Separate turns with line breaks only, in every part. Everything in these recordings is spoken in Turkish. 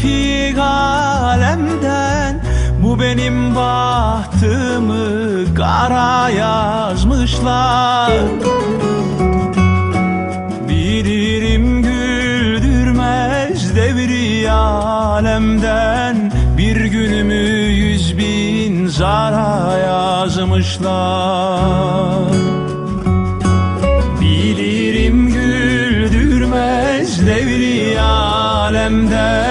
tevfik alemden Bu benim bahtımı kara yazmışlar. Bilirim güldürmez devri alemden Bir günümü yüz bin zara yazmışlar. Bilirim güldürmez devri alemden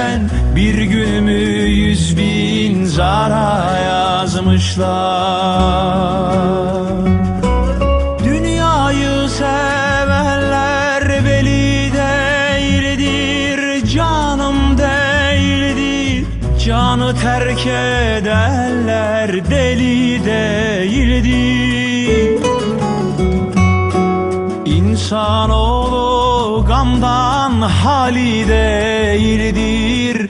bin zara yazmışlar. Dünyayı sevenler veli değildir Canım değildir. Canı terk edenler deli değildir. İnsanoğlu gamdan hali değildir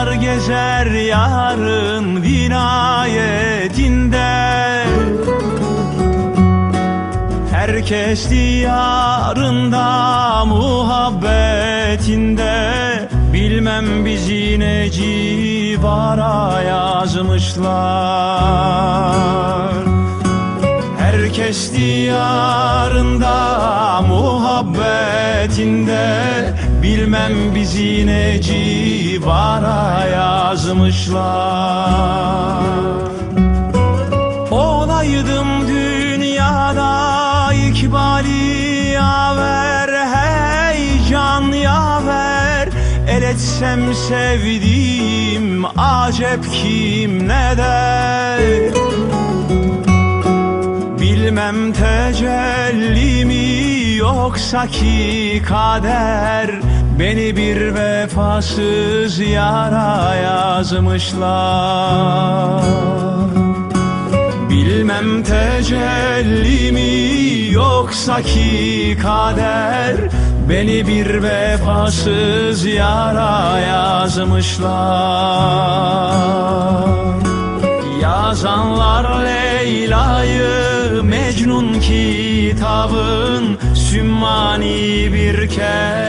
Yadlar gezer yarın vinayetinde Herkes diyarında muhabbetinde. Bilmem bizi ne yazmışlar. Herkes diyarında Bilmem bizi ne civara yazmışlar. Olaydım dünyada ikbali yaver Heyecan yaver. El etsem sevdiğim acep kim ne der? Bilmem tecelli mi yoksa ki kader Beni bir vefasız yara yazmışlar. Bilmem tecelli mi yoksa ki kader. Beni bir vefasız yara yazmışlar. Yazanlar Leyla'yı Mecnun kitabın Sümmani bir kenara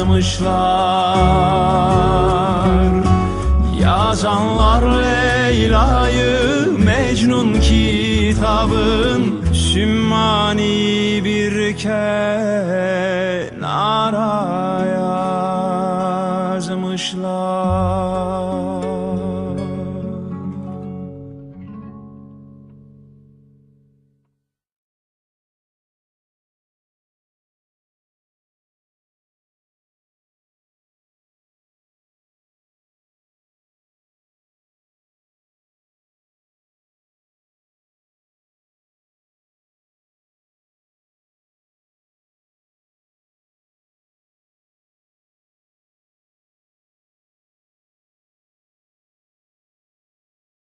yazmışlar. Yazanlar Leyla'yı Mecnun kitabın Sümmani bir kenara yazmışlar.